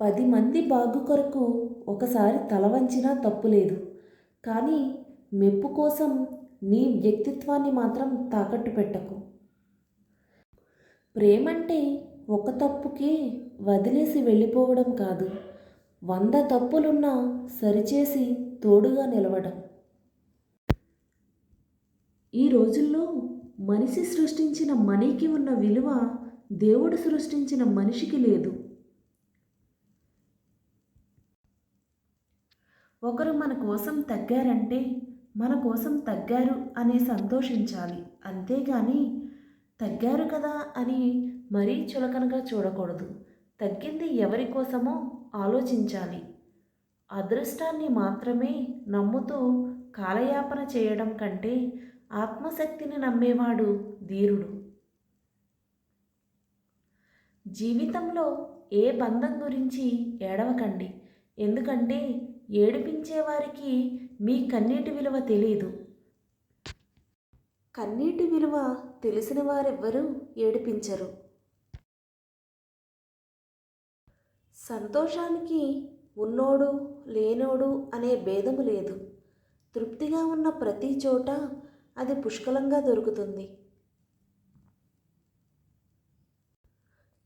పది మంది బాగు కొరకు ఒకసారి తల వంచినా తప్పులేదు. కానీ మెప్పు కోసం నీ వ్యక్తిత్వాన్ని మాత్రం తాకట్టు పెట్టకు. ప్రేమంటే ఒక తప్పుకే వదిలేసి వెళ్ళిపోవడం కాదు. వంద తప్పులున్నా సరిచేసి తోడుగా నిలవడం. ఈ రోజుల్లో మనిషి సృష్టించిన మనీకి ఉన్న విలువ దేవుడు సృష్టించిన మనిషికి లేదు. ఒకరు మన కోసం తగ్గారంటే మన కోసం తగ్గారు అని సంతోషించాలి. అంతేగాని తగ్గారు కదా అని మరీ చులకనగా చూడకూడదు. తగ్గింది ఎవరి కోసమో ఆలోచించాలి. అదృష్టాన్ని మాత్రమే నమ్ముతూ కాలయాపన చేయడం కంటే ఆత్మశక్తిని నమ్మేవాడు ధీరుడు. జీవితంలో ఏ బంధం గురించి ఏడవకండి. ఎందుకంటే ఏడిపించే వారికి మీ కన్నీటి విలువ తెలియదు కన్నీటి విలువ తెలిసిన వారెవ్వరూ ఏడిపించరు. సంతోషానికి ఉన్నోడు లేనోడు అనే భేదము లేదు. తృప్తిగా ఉన్న ప్రతి చోట అది పుష్కలంగా దొరుకుతుంది.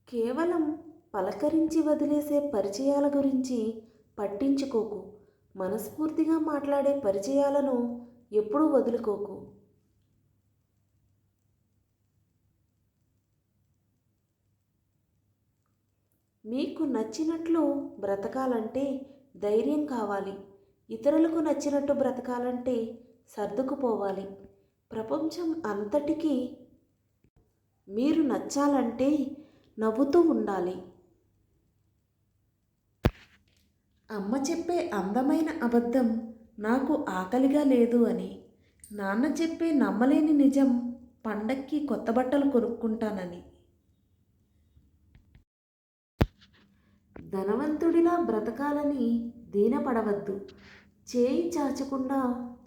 కేవలం పలకరించి వదిలేసే పరిచయాల గురించి పట్టించుకోకు. మనస్ఫూర్తిగా మాట్లాడే పరిచయాలను ఎప్పుడూ వదులుకోకు. మీకు నచ్చినట్లు బ్రతకాలంటే ధైర్యం కావాలి. ఇతరులకు నచ్చినట్టు బ్రతకాలంటే సర్దుకుపోవాలి. ప్రపంచం అంతటికీ మీరు నచ్చాలంటే నవ్వుతూ ఉండాలి. అమ్మ చెప్పే అందమైన అబద్ధం నాకు ఆకలిగా లేదు అని. నాన్న చెప్పే నమ్మలేని నిజం పండక్కి కొత్త బట్టలు కొనుక్కుంటానని. ధనవంతుడిలా బ్రతకాలని దీనపడవద్దు. చేయి చాచకుండా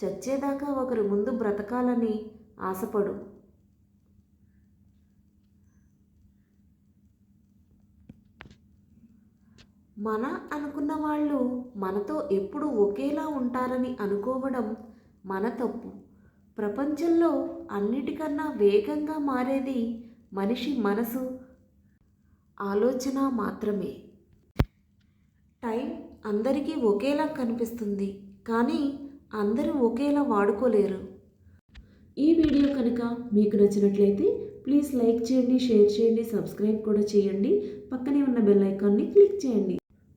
చచ్చేదాకా ఒకరి ముందు బ్రతకాలని ఆశపడు. మన అనుకున్న వాళ్ళు మనతో ఎప్పుడు ఒకేలా ఉంటారని అనుకోవడం మన తప్పు. ప్రపంచంలో అన్నిటికన్నా వేగంగా మారేది మనిషి మనసు. ఆలోచన మాత్రమే. టైం అందరికీ ఒకేలా కనిపిస్తుంది కానీ అందరూ ఒకేలా వాడుకోలేరు. ఈ వీడియో కనుక మీకు నచ్చినట్లయితే ప్లీజ్ లైక్ చేయండి షేర్ చేయండి సబ్స్క్రైబ్ కూడా చేయండి. పక్కనే ఉన్న బెల్ ఐకాన్ని క్లిక్ చేయండి.